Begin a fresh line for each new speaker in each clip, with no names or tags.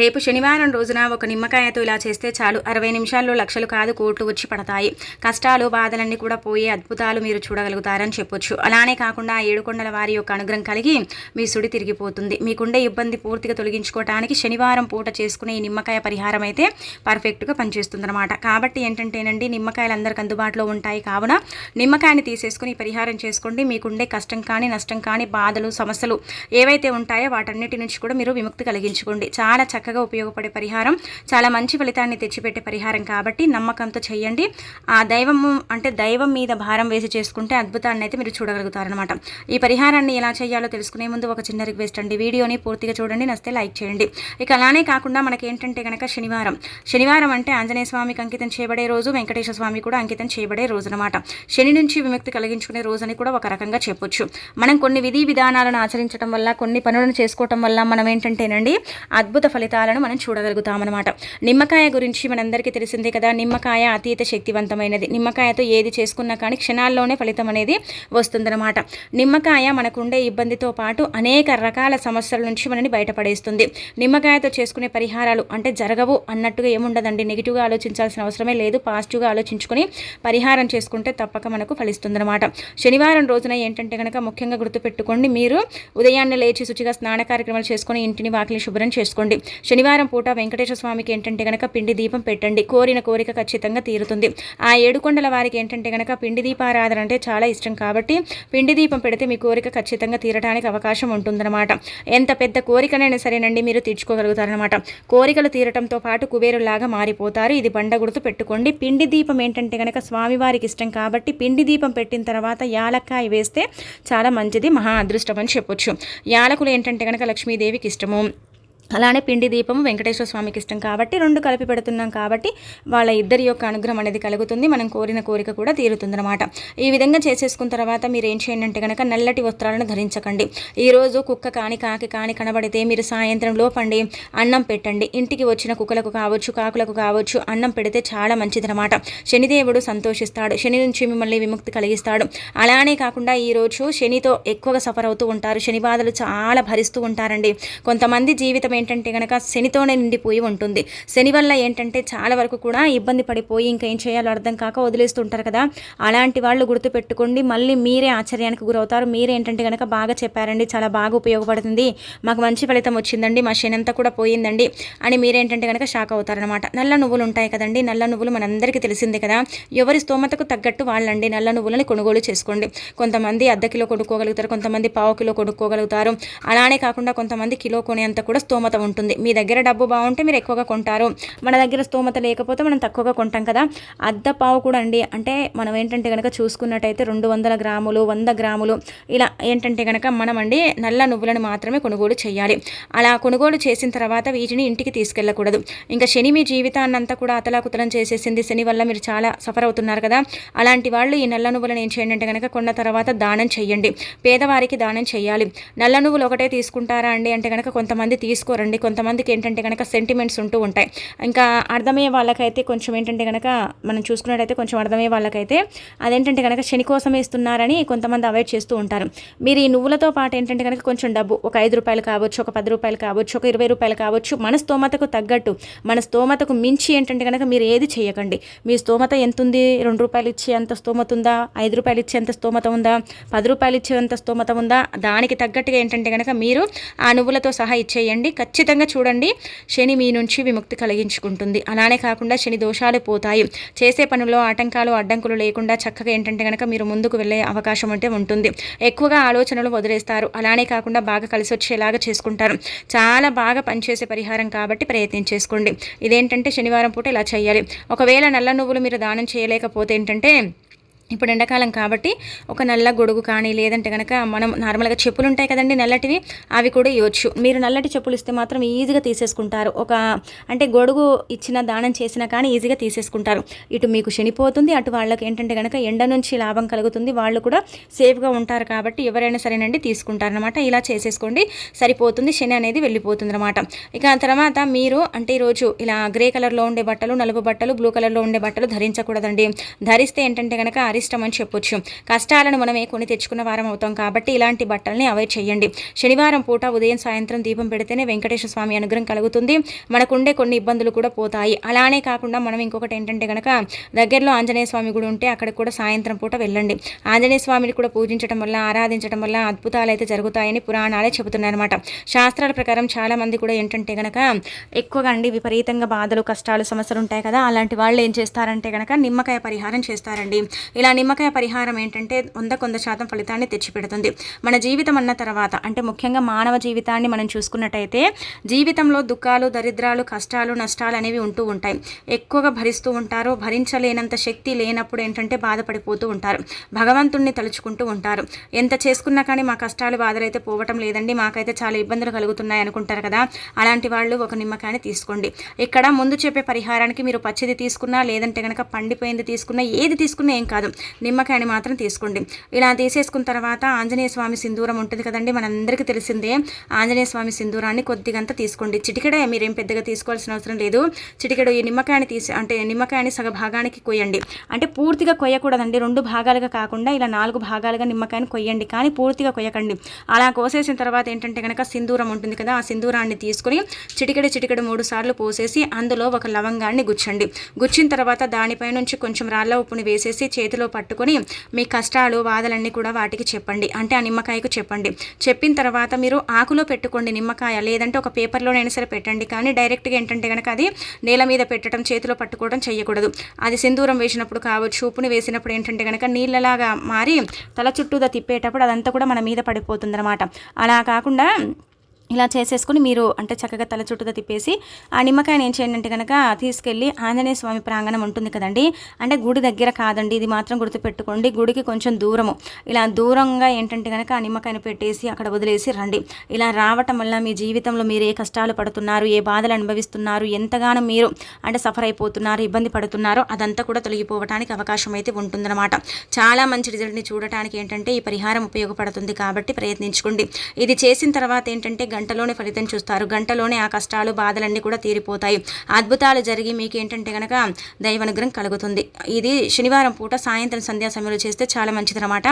రేపు శనివారం రోజున ఒక నిమ్మకాయతో ఇలా చేస్తే చాలు. అరవై నిమిషాల్లో లక్షలు కాదు కోట్లు వచ్చి పడతాయి. కష్టాలు బాధలన్నీ కూడా పోయే అద్భుతాలు మీరు చూడగలుగుతారని చెప్పొచ్చు. అలానే కాకుండా ఏడుకొండల వారి యొక్క అనుగ్రహం కలిగి మీ సుడి తిరిగిపోతుంది. మీకుండే ఇబ్బంది పూర్తిగా తొలగించుకోవడానికి శనివారం పూట చేసుకునే ఈ నిమ్మకాయ పరిహారం అయితే పర్ఫెక్ట్గా పనిచేస్తుందన్నమాట. కాబట్టి ఏంటంటేనండి నిమ్మకాయలు అందరికి అందుబాటులో ఉంటాయి. కావున నిమ్మకాయని తీసేసుకుని ఈ పరిహారం చేసుకోండి. మీకుండే కష్టం కానీ నష్టం కానీ బాధలు సమస్యలు ఏవైతే ఉంటాయో వాటన్నిటి నుంచి కూడా మీరు విముక్తి కలిగించుకోండి. చాలా చక్కగా ఉపయోగపడే పరిహారం. చాలా మంచి ఫలితాన్ని తెచ్చిపెట్టే పరిహారం కాబట్టి నమ్మకంతో చేయండి ఆ దైవము అంటే దైవం మీద భారం వేసి చేసుకుంటే అద్భుతాన్ని అయితే మీరు చూడగలుగుతారనమాట ఈ పరిహారాన్ని ఎలా చేయాలో తెలుసుకునే ముందు ఒక చిన్న రిక్వెస్ట్ అండి. వీడియోని పూర్తిగా చూడండి నస్తే లైక్ చేయండి. ఇక అలానే కాకుండా మనకి ఏంటంటే కనుక శనివారం. శనివారం అంటే ఆంజనేయ స్వామికి అంకితం చేయబడే రోజు వెంకటేశ్వర స్వామి కూడా అంకితం చేయబడే రోజు అనమాట శని నుంచి విముక్తి కలిగించుకునే రోజని కూడా ఒక రకంగా చెప్పొచ్చు. మనం కొన్ని విధి విధానాలను ఆచరించడం వల్ల కొన్ని పనులను చేసుకోవటం వల్ల మనం ఏంటంటేనండి అద్భుత ఫలితం ఫలితాలను మనం చూడగలుగుతామన్నమాట. నిమ్మకాయ గురించి మనందరికీ తెలిసిందే కదా నిమ్మకాయ అతీత శక్తివంతమైనది. నిమ్మకాయతో ఏది చేసుకున్నా కానీ క్షణాల్లోనే ఫలితం అనేది వస్తుందన్నమాట. నిమ్మకాయ మనకుండే ఇబ్బందితో పాటు అనేక రకాల సమస్యల నుంచి మనని బయటపడేస్తుంది. నిమ్మకాయతో చేసుకునే పరిహారాలు అంటే జరగవు అన్నట్టుగా ఏముండదండి. నెగిటివ్గా ఆలోచించాల్సిన అవసరమే లేదు. పాజిటివ్గా ఆలోచించుకొని పరిహారం చేసుకుంటే తప్పక మనకు ఫలిస్తుందన్నమాట. శనివారం రోజున ఏంటంటే కనుక ముఖ్యంగా గుర్తుపెట్టుకోండి మీరు ఉదయాన్నే లేచి శుచిగా స్నాన కార్యక్రమాలు చేసుకొని ఇంటిని వాకిలి శుభ్రం చేసుకోండి. శనివారం పూట వెంకటేశ్వర స్వామికి ఏంటంటే గనక పిండి దీపం పెట్టండి. కోరిన కోరిక ఖచ్చితంగా తీరుతుంది. ఆ ఏడుకొండల వారికి ఏంటంటే కనుక పిండి దీపారాధన అంటే చాలా ఇష్టం కాబట్టి పిండి దీపం పెడితే మీ కోరిక ఖచ్చితంగా తీరడానికి అవకాశం ఉంటుందన్నమాట. ఎంత పెద్ద కోరికనైనా సరేనండి మీరు తీర్చుకోగలుగుతారనమాట కోరికలు తీరటంతో పాటు కుబేరులాగా మారిపోతారు. ఇది బండ గుర్తు పెట్టుకోండి. పిండి దీపం ఏంటంటే కనుక స్వామివారికి ఇష్టం కాబట్టి పిండి దీపం పెట్టిన తర్వాత యాలక్కాయ వేస్తే చాలా మంచిది మహా అదృష్టం అని చెప్పొచ్చు. యాలకులు ఏంటంటే కనుక లక్ష్మీదేవికి ఇష్టము. అలానే పిండి దీపము వెంకటేశ్వర స్వామికి ఇష్టం కాబట్టి రెండు కలిపి పెడుతున్నాం కాబట్టి వాళ్ళ ఇద్దరి యొక్క అనుగ్రహం అనేది కలుగుతుంది. మనం కోరిన కోరిక కూడా తీరుతుందన్నమాట. ఈ విధంగా చేసేసుకున్న తర్వాత మీరు ఏం చేయండి అంటే కనుక నల్లటి వస్త్రాలను ధరించకండి. ఈరోజు కుక్క కాని కాకి కాని కనబడితే మీరు సాయంత్రం లోపండి అన్నం పెట్టండి. ఇంటికి వచ్చిన కుక్కలకు కావచ్చు కాకులకు కావచ్చు అన్నం పెడితే చాలా మంచిదన్నమాట. శనిదేవుడు సంతోషిస్తాడు. శని నుంచి మిమ్మల్ని విముక్తి కలిగిస్తాడు. అలానే కాకుండా ఈరోజు శనితో ఎక్కువగా సఫర్ అవుతూ ఉంటారు. శని బాధలు చాలా భరిస్తూ ఉంటారండి. కొంతమంది జీవితం ఏంటంటే కనుక శనితోనే నిండిపోయి ఉంటుంది. శని వల్ల ఏంటంటే చాలా వరకు కూడా ఇబ్బంది పడిపోయి ఇంకా ఏం చేయాలో అర్థం కాక వదిలేస్తుంటారు కదా. అలాంటి వాళ్ళు గుర్తుపెట్టుకోండి. మళ్ళీ మీరే ఆశ్చర్యానికి గురవుతారు. మీరే ఏంటంటే కనుక బాగా చెప్పారండి. చాలా బాగా ఉపయోగపడుతుంది. మాకు మంచి ఫలితం వచ్చిందండి. మా శనంతా కూడా పోయిందండి అని మీరేంటంటే కనుక షాక్ అవుతారనమాట నల్ల నువ్వులు ఉంటాయి కదండి. నల్ల నువ్వులు మనందరికీ తెలిసిందే కదా. ఎవరి స్తోమతకు తగ్గట్టు వాళ్ళండి. నల్ల నువ్వులని కొనుగోలు చేసుకోండి. కొంతమంది అర్ధ కిలో కొనుక్కోగలుగుతారు. కొంతమంది పావు కిలో కొనుక్కోగలుగుతారు. అలానే కాకుండా కొంతమంది కిలో కొనేంత కూడా స్తోమత ఉంటుంది. మీ దగ్గర డబ్బు బాగుంటే మీరు ఎక్కువగా కొంటారు. మన దగ్గర స్తోమత లేకపోతే మనం తక్కువగా కొంటాం కదా. అర్ధ పావు కూడా అండి. అంటే మనం ఏంటంటే కనుక చూసుకున్నట్టయితే రెండు వందల గ్రాములు వంద గ్రాములు ఇలా ఏంటంటే కనుక మనం అండి నల్ల నువ్వులను మాత్రమే కొనుగోలు చేయాలి. అలా కొనుగోలు చేసిన తర్వాత వీటిని ఇంటికి తీసుకెళ్ళకూడదు. ఇంకా శని మీ జీవితాన్ని అంతా కూడా అతలాకుతలం చేసేసింది. శని వల్ల మీరు చాలా సఫర్ అవుతున్నారు కదా. అలాంటి వాళ్ళు ఈ నల్ల నువ్వులను ఏం చేయండి అంటే కనుక కొన్న తర్వాత దానం చేయండి. పేదవారికి దానం చేయాలి. నల్ల నువ్వులు ఒకటే తీసుకుంటారా అండి? అంటే కనుక కొంతమంది తీసుకో తీసుకోరండి కొంతమందికి ఏంటంటే కనుక సెంటిమెంట్స్ ఉంటూ ఉంటాయి. ఇంకా అర్థమయ్యే వాళ్ళకైతే కొంచెం ఏంటంటే కనుక మనం చూసుకున్నట్టయితే కొంచెం అర్థమయ్యే వాళ్ళకైతే అదేంటంటే కనుక శని కోసం ఇస్తున్నారని కొంతమంది అవాయిడ్ చేస్తూ ఉంటారు. మీరు ఈ నువ్వులతో పాటు ఏంటంటే కనుక కొంచెం డబ్బు ఒక ఐదు రూపాయలు కావచ్చు ఒక పది రూపాయలు కావచ్చు ఒక ఇరవై రూపాయలు కావచ్చు మన స్తోమతకు తగ్గట్టు మన స్తోమతకు మించి ఏంటంటే కనుక మీరు ఏది చేయకండి. మీ స్తోమత ఎంత ఉంది రెండు రూపాయలు ఇచ్చే అంత స్తోమత ఉందా? ఐదు రూపాయలు ఇచ్చే అంత స్తోమత ఉందా? పది రూపాయలు ఇచ్చేంత స్తోమత ఉందా? దానికి తగ్గట్టుగా ఏంటంటే కనుక మీరు ఆ నువ్వులతో సహా ఇచ్చేయండి. ఖచ్చితంగా చూడండి. శని మీ నుంచి విముక్తి కలిగించుకుంటుంది. అలానే కాకుండా శని దోషాలు పోతాయి. చేసే పనుల్లో ఆటంకాలు అడ్డంకులు లేకుండా చక్కగా ఏంటంటే కనుక మీరు ముందుకు వెళ్ళే అవకాశం అంటే ఉంటుంది. ఎక్కువగా ఆలోచనలు వదిలేస్తారు. అలానే కాకుండా బాగా కలిసి వచ్చేలాగా చేసుకుంటారు. చాలా బాగా పనిచేసే పరిహారం కాబట్టి ప్రయత్నం చేసుకోండి. ఇదేంటంటే శనివారం పూట ఇలా చేయాలి. ఒకవేళ నల్ల నువ్వులు మీరు దానం చేయలేకపోతే ఏంటంటే ఇప్పుడు ఎండాకాలం కాబట్టి ఒక నల్ల గొడుగు కానీ లేదంటే కనుక మనం నార్మల్గా చెప్పులు ఉంటాయి కదండి నల్లటివి అవి కూడా ఇవ్వచ్చు. మీరు నల్లటి చెప్పులు ఇస్తే మాత్రం ఈజీగా తీసేసుకుంటారు. ఒక అంటే గొడుగు ఇచ్చిన దానం చేసినా కానీ ఈజీగా తీసేసుకుంటారు. ఇటు మీకు శనిపోతుంది అటు వాళ్ళకి ఏంటంటే కనుక ఎండ నుంచి లాభం కలుగుతుంది. వాళ్ళు కూడా సేఫ్గా ఉంటారు కాబట్టి ఎవరైనా సరేనండి తీసుకుంటారనమాట ఇలా చేసేసుకోండి. సరిపోతుంది. శని అనేది వెళ్ళిపోతుంది అనమాట ఇక తర్వాత మీరు అంటే ఈరోజు ఇలా గ్రే కలర్లో ఉండే బట్టలు నలుపు బట్టలు బ్లూ కలర్లో ఉండే బట్టలు ధరించకూడదండి. ధరిస్తే ఏంటంటే కనుక అరిష్టం అని చెప్పొచ్చు. కష్టాలను మనమే కొని తెచ్చుకున్న వారం అవుతాం కాబట్టి ఇలాంటి బట్టల్ని అవాయిడ్ చేయండి శనివారం పూట ఉదయం సాయంత్రం దీపం పెడితేనే వెంకటేశ్వర స్వామి అనుగ్రహం కలుగుతుంది. మనకుండే కొన్ని ఇబ్బందులు కూడా పోతాయి. అలానే కాకుండా మనం ఇంకొకటి ఏంటంటే కనుక దగ్గరలో ఆంజనేయ స్వామి గుడి ఉంటే అక్కడ కూడా సాయంత్రం పూట వెళ్ళండి. ఆంజనేయ స్వామిని కూడా పూజించడం వల్ల ఆరాధించడం వల్ల అద్భుతాలు అయితే జరుగుతాయని పురాణాలే చెబుతున్నారన్నమాట శాస్త్రాల ప్రకారం చాలా మంది కూడా ఏంటంటే కనుక ఎక్కువగా అండి విపరీతంగా బాధలు కష్టాలు సమస్యలు ఉంటాయి కదా అలాంటి వాళ్ళు ఏం చేస్తారంటే కనుక నిమ్మకాయ పరిహారం చేస్తారండి. ఇలా నిమ్మకాయ పరిహారం ఏంటంటే వంద కొంత శాతం ఫలితాన్ని తెచ్చిపెడుతుంది. మన జీవితం అన్న తర్వాత అంటే ముఖ్యంగా మానవ జీవితాన్ని మనం చూసుకున్నట్టయితే జీవితంలో దుఃఖాలు దరిద్రాలు కష్టాలు నష్టాలు అనేవి ఉంటూ ఉంటాయి. ఎక్కువగా భరిస్తూ ఉంటారు భరించలేనంత శక్తి లేనప్పుడు ఏంటంటే బాధపడిపోతూ ఉంటారు. భగవంతుణ్ణి తలుచుకుంటూ ఉంటారు. ఎంత చేసుకున్నా కానీ మా కష్టాలు బాధలు అయితే పోవటం లేదండి. మాకైతే చాలా ఇబ్బందులు కలుగుతున్నాయి అనుకుంటారు కదా. అలాంటి వాళ్ళు ఒక నిమ్మకాయని తీసుకోండి. ఇక్కడ ముందు చెప్పే పరిహారానికి మీరు పచ్చిది తీసుకున్నా లేదంటే కనుక పండిపోయింది తీసుకున్నా ఏది తీసుకున్నా ఏం కాదు. నిమ్మకాయని మాత్రం తీసుకోండి. ఇలా తీసేసుకున్న తర్వాత ఆంజనేయ స్వామి సింధూరం ఉంటుంది కదండి మనందరికీ తెలిసిందే. ఆంజనేయ స్వామి సింధూరాన్ని కొద్దిగంత తీసుకోండి. చిటికెడే మీరేం పెద్దగా తీసుకోవాల్సిన అవసరం లేదు. చిటికెడు ఈ నిమ్మకాయని తీసి అంటే నిమ్మకాయని సగ భాగానికి కొయ్యండి. అంటే పూర్తిగా కొయ్యకూడదండి. రెండు భాగాలుగా కాకుండా ఇలా నాలుగు భాగాలుగా నిమ్మకాయని కొయ్యండి. కానీ పూర్తిగా కొయ్యకండి. అలా కోసేసిన తర్వాత ఏంటంటే కనుక సింధూరం ఉంటుంది కదా ఆ సింధూరాన్ని తీసుకుని చిటికెడు చిటికెడు మూడు సార్లు పోసేసి అందులో ఒక లవంగాన్ని గుచ్చండి గుచ్చిన తర్వాత దానిపై నుంచి కొంచెం రాళ్ళ ఉప్పుని వేసేసి చేతిలో పట్టుకొని మీ కష్టాలు బాధలన్నీ కూడా వాటికి చెప్పండి. అంటే ఆ నిమ్మకాయకు చెప్పండి. చెప్పిన తర్వాత మీరు ఆకులో పెట్టుకోండి నిమ్మకాయ. లేదంటే ఒక పేపర్లోనైనా సరే పెట్టండి. కానీ డైరెక్ట్గా ఏంటంటే కనుక అది నేల మీద పెట్టడం చేతిలో పట్టుకోవడం చేయకూడదు అది సింధూరం వేసినప్పుడు కావచ్చు ఉప్పుని వేసినప్పుడు ఏంటంటే కనుక నీళ్ళలాగా మారి తల చుట్టూదా తిప్పేటప్పుడు అదంతా కూడా మన మీద పడిపోతుంది అలా కాకుండా ఇలా చేసేసుకుని మీరు అంటే చక్కగా తల చుట్టూతో తిప్పేసి ఆ నిమ్మకాయని ఏం చేయండి అంటే కనుక తీసుకెళ్ళి ఆంజనేయ స్వామి ప్రాంగణం ఉంటుంది కదండి. అంటే గుడి దగ్గర కాదండి ఇది మాత్రం గుర్తుపెట్టుకోండి. గుడికి కొంచెం దూరము. ఇలా దూరంగా ఏంటంటే కనుక ఆ నిమ్మకాయని పెట్టేసి అక్కడ వదిలేసి రండి. ఇలా రావటం వల్ల మీ జీవితంలో మీరు ఏ కష్టాలు పడుతున్నారు ఏ బాధలు అనుభవిస్తున్నారు ఎంతగానో మీరు అంటే సఫర్ అయిపోతున్నారు ఇబ్బంది పడుతున్నారో అదంతా కూడా తొలగిపోవడానికి అవకాశం అయితే ఉంటుందన్నమాట. చాలా మంచి రిజల్ట్ని చూడటానికి ఏంటంటే ఈ పరిహారం ఉపయోగపడుతుంది కాబట్టి ప్రయత్నించుకోండి. ఇది చేసిన తర్వాత ఏంటంటే గంటలోనే ఫలితం చూస్తారు. గంటలోనే ఆ కష్టాలు బాధలన్నీ కూడా తీరిపోతాయి. అద్భుతాలు జరిగి మీకు ఏంటంటే కనుక దైవానుగ్రహం కలుగుతుంది. ఇది శనివారం పూట సాయంత్రం సంధ్యా సమయంలో చేస్తే చాలా మంచిదన్నమాట.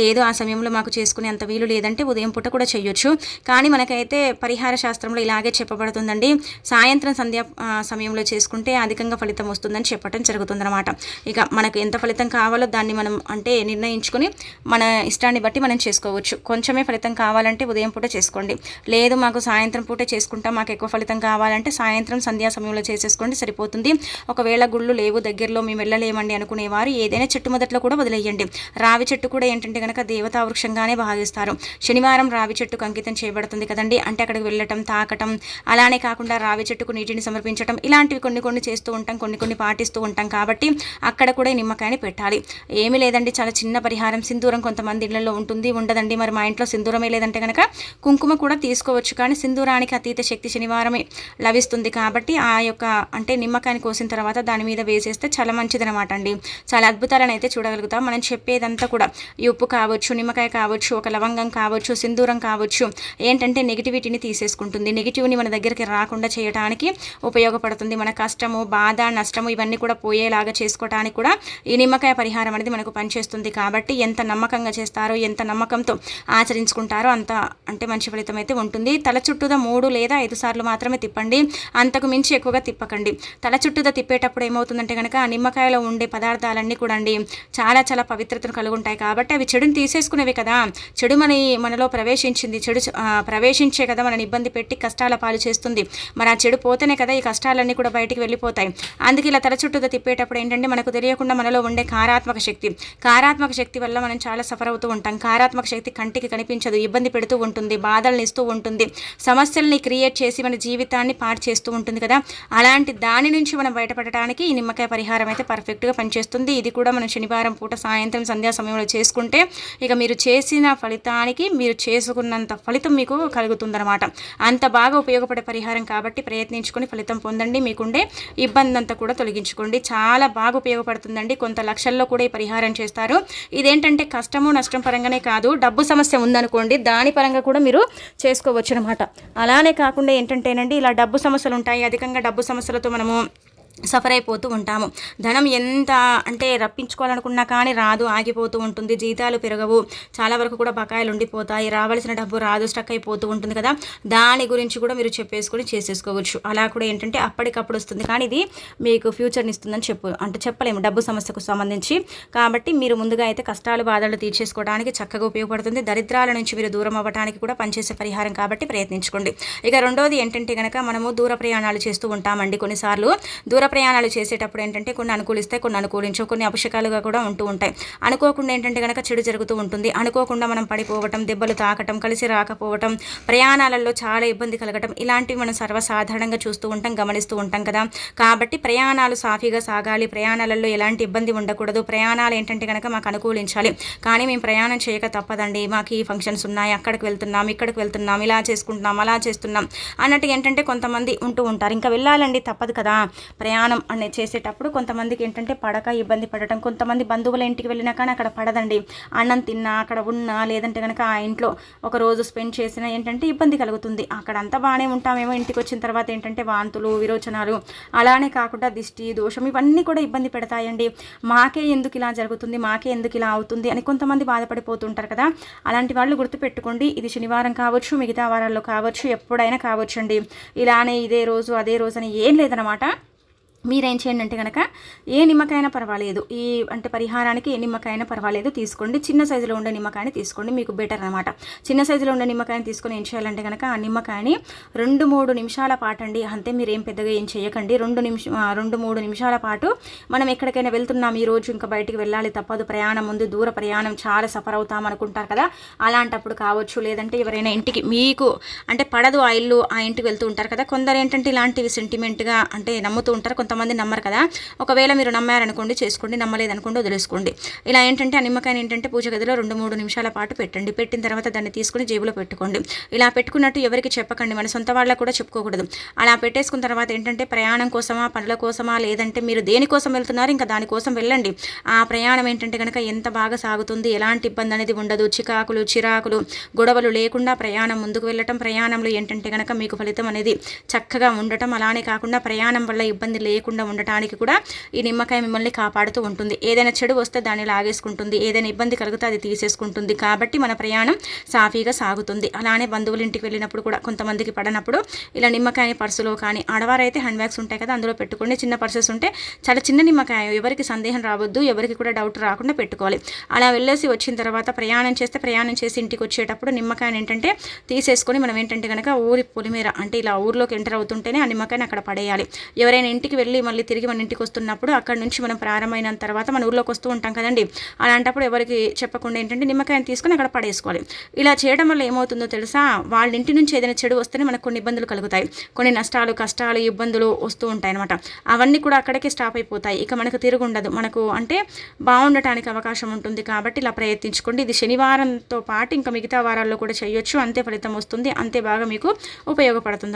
లేదు ఆ సమయంలో మాకు చేసుకునే అంత వీలు లేదంటే ఉదయం పూట కూడా చేయొచ్చు. కానీ మనకైతే పరిహార శాస్త్రంలో ఇలాగే చెప్పబడుతుందండి. సాయంత్రం సంధ్యా సమయంలో చేసుకుంటే అధికంగా ఫలితం వస్తుందని చెప్పడం జరుగుతుందన్నమాట. ఇక మనకు ఎంత ఫలితం కావాలో దాన్ని మనం అంటే నిర్ణయించుకొని మన ఇష్టాన్ని బట్టి మనం చేసుకోవచ్చు. కొంచెమే ఫలితం కావాలంటే ఉదయం పూట చేసుకోండి. లేదు లేదు మాకు సాయంత్రం పూటే చేసుకుంటాం మాకు ఎక్కువ ఫలితం కావాలంటే సాయంత్రం సంధ్యా సమయంలో చేసేసుకోండి సరిపోతుంది. ఒకవేళ గుళ్ళు లేవు దగ్గరలో మేము వెళ్ళలేమండి అనుకునేవారు ఏదైనా చెట్టు మొదట్లో కూడా వదిలేయండి. రావి చెట్టు కూడా ఏంటంటే కనుక దేవతా వృక్షంగానే భావిస్తారు. శనివారం రావి చెట్టుకు అంకితం చేయబడుతుంది కదండి అంటే అక్కడికి వెళ్ళటం తాకటం అలానే కాకుండా రావి చెట్టుకు నీటిని సమర్పించడం ఇలాంటివి కొన్ని కొన్ని చేస్తూ ఉంటాం కొన్ని కొన్ని పాటిస్తూ ఉంటాం కాబట్టి అక్కడ కూడా నిమ్మకాయని పెట్టాలి. ఏమీ లేదండి చాలా చిన్న పరిహారం సింధూరం కొంతమంది ఇళ్ళలో ఉంటుంది ఉండదండి. మరి మా ఇంట్లో సింధూరమే లేదంటే కనుక కుంకుమ కూడా తీసుకోవచ్చు. చేసుకోవచ్చు కానీ సింధూరానికి అతీత శక్తి శనివారమే లభిస్తుంది కాబట్టి ఆ యొక్క అంటే నిమ్మకాయని కోసిన తర్వాత దాని మీద వేసేస్తే చాలా మంచిదనమాట అండి. చాలా అద్భుతాలను అయితే చూడగలుగుతాం. మనం చెప్పేదంతా కూడా ఈ ఉప్పు కావచ్చు నిమ్మకాయ కావచ్చు ఒక లవంగం కావచ్చు సింధూరం కావచ్చు ఏంటంటే నెగిటివిటీని తీసేసుకుంటుంది. నెగిటివ్ని మన దగ్గరికి రాకుండా చేయడానికి ఉపయోగపడుతుంది. మన కష్టము బాధ నష్టము ఇవన్నీ కూడా పోయేలాగా చేసుకోవడానికి కూడా ఈ నిమ్మకాయ పరిహారం అనేది మనకు పనిచేస్తుంది కాబట్టి ఎంత నమ్మకంగా చేస్తారో ఎంత నమ్మకంతో ఆచరించుకుంటారో అంత అంటే మంచి ఫలితం అయితే ఉంటుంది. ఉంటుంది తల చుట్టూద మూడు లేదా ఐదు సార్లు మాత్రమే తిప్పండి. అంతకు మించి ఎక్కువగా తిప్పకండి. తల చుట్టూద తిప్పేటప్పుడు ఏమవుతుందంటే కనుక నిమ్మకాయలో ఉండే పదార్థాలన్నీ కూడా అండి చాలా చాలా పవిత్రతను కలిగి ఉంటాయి కాబట్టి అవి చెడుని తీసేసుకునేవి కదా. చెడు మన మనలో ప్రవేశించింది. చెడు ప్రవేశించే కదా మనని ఇబ్బంది పెట్టి కష్టాల పాలు చేస్తుంది. మరి ఆ చెడు పోతేనే కదా ఈ కష్టాలన్నీ కూడా బయటికి వెళ్ళిపోతాయి. అందుకే ఇలా తల చుట్టూద తిప్పేటప్పుడు ఏంటంటే మనకు తెలియకుండా మనలో ఉండే కారాత్మక శక్తి. కారాత్మక శక్తి వల్ల మనం చాలా సఫర్ అవుతూ ఉంటాం. కారాత్మక శక్తి కంటికి కనిపించదు. ఇబ్బంది పెడుతూ ఉంటుంది. బాధలను ఇస్తూ ఉంటుంది. ఉంటుంది. సమస్యల్ని క్రియేట్ చేసి మన జీవితాన్ని పాడు చేస్తూ ఉంటుంది కదా. అలాంటి దాని నుంచి మనం బయటపడటానికి ఈ నిమ్మకాయ పరిహారం అయితే పర్ఫెక్ట్గా పనిచేస్తుంది. ఇది కూడా మనం శనివారం పూట సాయంత్రం సంధ్యా సమయంలో చేసుకుంటే ఇక మీరు చేసిన ఫలితానికి మీరు చేసుకున్నంత ఫలితం మీకు కలుగుతుందన్నమాట. అంత బాగా ఉపయోగపడే పరిహారం కాబట్టి ప్రయత్నించుకొని ఫలితం పొందండి. మీకుండే ఇబ్బంది అంతా కూడా తొలగించుకోండి. చాలా బాగా ఉపయోగపడుతుందండి. కొంత లక్షల్లో కూడా ఈ పరిహారం చేస్తారు. ఇదేంటంటే కష్టము నష్టం పరంగానే కాదు డబ్బు సమస్య ఉందనుకోండి దాని పరంగా కూడా మీరు చేసుకోవచ్చు. అనమాట అలానే కాకుండా ఏంటంటేనండి ఇలా డబ్బు సమస్యలు ఉంటాయి అధికంగా డబ్బు సమస్యలతో మనము సఫర్ అయిపోతూ ఉంటాము. ధనం ఎంత అంటే రప్పించుకోవాలనుకున్నా కానీ రాదు ఆగిపోతూ ఉంటుంది. జీతాలు పెరగవు. చాలా వరకు కూడా బకాయిలు ఉండిపోతాయి. రావాల్సిన డబ్బు రాదు స్టక్ అయిపోతూ ఉంటుంది కదా. దాని గురించి కూడా మీరు చెప్పేసుకొని చేసేసుకోవచ్చు. అలా కూడా ఏంటంటే అప్పటికప్పుడు వస్తుంది. కానీ ఇది మీకు ఫ్యూచర్ని ఇస్తుందని చెప్పు అంటే చెప్పలేము. డబ్బు సమస్యకు సంబంధించి. కాబట్టి మీరు ముందుగా అయితే కష్టాలు బాధలు తీర్చేసుకోవడానికి చక్కగా ఉపయోగపడుతుంది. దరిద్రాల నుంచి మీరు దూరం అవ్వడానికి కూడా పనిచేసే పరిహారం కాబట్టి ప్రయత్నించుకోండి. ఇక రెండోది ఏంటంటే కనుక మనము దూర ప్రయాణాలు చేస్తూ ఉంటామండి కొన్నిసార్లు. దూర ప్రయాణాలు చేసేటప్పుడు ఏంటంటే కొన్ని అనుకూలిస్తాయి కొన్ని అనుకూలించవు కొన్ని అపశకాలుగా కూడా ఉంటూ ఉంటాయి. అనుకోకుండా ఏంటంటే కనుక చెడు జరుగుతూ ఉంటుంది. అనుకోకుండా మనం పడిపోవటం దెబ్బలు తాకటం కలిసి రాకపోవటం ప్రయాణాలలో చాలా ఇబ్బంది కలగటం ఇలాంటివి మనం సర్వసాధారణంగా చూస్తూ ఉంటాం గమనిస్తూ ఉంటాం కదా. కాబట్టి ప్రయాణాలు సాఫీగా సాగాలి. ప్రయాణాలలో ఎలాంటి ఇబ్బంది ఉండకూడదు. ప్రయాణాలు ఏంటంటే కనుక మాకు అనుకూలించాలి. కానీ మేము ప్రయాణం చేయక తప్పదండి. మాకు ఈ ఫంక్షన్స్ ఉన్నాయి. అక్కడికి వెళ్తున్నాం ఇక్కడికి వెళ్తున్నాం ఇలా చేసుకుంటున్నాం అలా చేస్తున్నాం అన్నట్టు ఏంటంటే కొంతమంది ఉంటూ ఉంటారు. ఇంకా వెళ్ళాలండి తప్పదు కదా. ప్రయాణం అనే చేసేటప్పుడు కొంతమందికి ఏంటంటే పడక ఇబ్బంది పడటం కొంతమంది బంధువుల ఇంటికి వెళ్ళినా కానీ అక్కడ పడదండి. అన్నం తిన్నా అక్కడ ఉన్నా లేదంటే కనుక ఆ ఇంట్లో ఒక రోజు స్పెండ్ చేసినా ఏంటంటే ఇబ్బంది కలుగుతుంది. అక్కడ అంతా బాగానే ఉంటామేమో ఇంటికి వచ్చిన తర్వాత ఏంటంటే వాంతులు విరోచనాలు. అలానే కాకుండా దిష్టి దోషం ఇవన్నీ కూడా ఇబ్బంది పెడతాయండి. మాకే ఎందుకు ఇలా జరుగుతుంది? మాకే ఎందుకు ఇలా అవుతుంది? అని కొంతమంది బాధపడిపోతుంటారు కదా. అలాంటి వాళ్ళు గుర్తుపెట్టుకోండి. ఇది శనివారం కావచ్చు మిగతా వారాల్లో కావచ్చు ఎప్పుడైనా కావచ్చు అండి ఇలానే ఇదే రోజు అదే రోజు అని ఏం లేదనమాట మీరేం చేయండి అంటే కనుక ఏ నిమ్మకాయనా పర్వాలేదు. ఈ అంటే పరిహారానికి ఏ నిమ్మకాయనా పర్వాలేదు తీసుకోండి. చిన్న సైజులో ఉండే నిమ్మకాయని తీసుకోండి మీకు బెటర్ అనమాట చిన్న సైజులో ఉండే నిమ్మకాయని తీసుకొని ఏం చేయాలంటే కనుక ఆ నిమ్మకాయని రెండు మూడు నిమిషాల పాటు అండి అంతే మీరు ఏం పెద్దగా ఏం చేయకండి. రెండు నిమిషం రెండు మూడు నిమిషాల పాటు మనం ఎక్కడికైనా వెళ్తున్నాం ఈ రోజు ఇంకా బయటికి వెళ్ళాలి తప్పదు. ప్రయాణం ఉంది దూర ప్రయాణం చాలా సఫర్ అవుతాం అనుకుంటారు కదా. అలాంటప్పుడు కావచ్చు. లేదంటే ఎవరైనా ఇంటికి మీకు అంటే పడదు ఆ ఇల్లు ఆ ఇంటికి వెళ్తూ ఉంటారు కదా. కొందరు ఏంటంటే ఇలాంటివి సెంటిమెంట్గా అంటే నమ్ముతూ ఉంటారు. కొంతమంది నమ్మరు కదా. ఒకవేళ మీరు నమ్మారనుకోండి చేసుకోండి. నమ్మలేదనుకోండి వదిలేసుకోండి. ఇలా ఏంటంటే ఆ నిమ్మకాయని ఏంటంటే పూజ గదిలో రెండు మూడు నిమిషాల పాటు పెట్టండి. పెట్టిన తర్వాత దాన్ని తీసుకుని జేబులో పెట్టుకోండి. ఇలా పెట్టుకున్నట్టు ఎవరికి చెప్పకండి. మన సొంత వాళ్ళకు కూడా చెప్పుకోకూడదు. అలా పెట్టేసుకున్న తర్వాత ఏంటంటే ప్రయాణం కోసమా పనుల కోసమా లేదంటే మీరు దేనికోసం వెళ్తున్నారు ఇంకా దానికోసం వెళ్ళండి. ఆ ప్రయాణం ఏంటంటే కనుక ఎంత బాగా సాగుతుంది ఎలాంటి ఇబ్బంది అనేది ఉండదు. చికాకులు చిరాకులు గొడవలు లేకుండా ప్రయాణం ముందుకు వెళ్ళటం ప్రయాణంలో ఏంటంటే కనుక మీకు ఫలితం అనేది చక్కగా ఉండటం. అలానే కాకుండా ప్రయాణం వల్ల ఇబ్బంది లేకుండా ఉండటానికి కూడా ఈ నిమ్మకాయ మిమ్మల్ని కాపాడుతూ ఉంటుంది. ఏదైనా చెడు వస్తే దాన్ని లాగేసుకుంటుంది. ఏదైనా ఇబ్బంది కలిగితే అది తీసేసుకుంటుంది. కాబట్టి మన ప్రయాణం సాఫీగా సాగుతుంది. అలానే బంధువుల ఇంటికి వెళ్ళినప్పుడు కూడా కొంతమందికి పడనప్పుడు ఇలా నిమ్మకాయ పర్సులో కానీ ఆడవారైతే హ్యాండ్ బ్యాగ్స్ ఉంటాయి కదా అందులో పెట్టుకోండి. చిన్న పర్సెస్ ఉంటే చాలా చిన్న నిమ్మకాయ. ఎవరికి సందేహం రావద్దు ఎవరికి కూడా డౌట్ రాకుండా పెట్టుకోవాలి. అలా వెళ్ళేసి వచ్చిన తర్వాత ప్రయాణం చేస్తే ప్రయాణం చేసి ఇంటికి వచ్చేటప్పుడు నిమ్మకాయని ఏంటంటే తీసేసుకొని మనం ఏంటంటే కనుక ఊరి పొలిమేర అంటే ఇలా ఊర్లోకి ఎంటర్ అవుతుంటేనే ఆ నిమ్మకాయని అక్కడ పడేయాలి. ఎవరైనా ఇంటికి వెళ్ళి మళ్ళీ తిరిగి మన ఇంటికి వస్తున్నప్పుడు అక్కడ నుంచి మనం ప్రారంభమైన తర్వాత మన ఊర్లోకి వస్తూ ఉంటాం కదండి. అలాంటప్పుడు ఎవరికి చెప్పకుండా ఏంటంటే నిమ్మకాయని తీసుకొని అక్కడ పడేసుకోవాలి. ఇలా చేయడం వల్ల ఏమవుతుందో తెలుసా? వాళ్ళ ఇంటి నుంచి ఏదైనా చెడు వస్తేనే మనకు కొన్ని ఇబ్బందులు కలుగుతాయి. కొన్ని నష్టాలు కష్టాలు ఇబ్బందులు వస్తూ ఉంటాయి అనమాట అవన్నీ కూడా అక్కడికే స్టాప్ అయిపోతాయి. ఇక మనకు తిరుగుండదు మనకు అంటే బాగుండటానికి అవకాశం ఉంటుంది కాబట్టి ఇలా ప్రయత్నించుకోండి. ఇది శనివారంతో పాటు ఇంకా మిగతా వారాల్లో కూడా చేయొచ్చు. అంతే ఫలితం వస్తుంది. అంతే బాగా మీకు ఉపయోగపడుతుంది.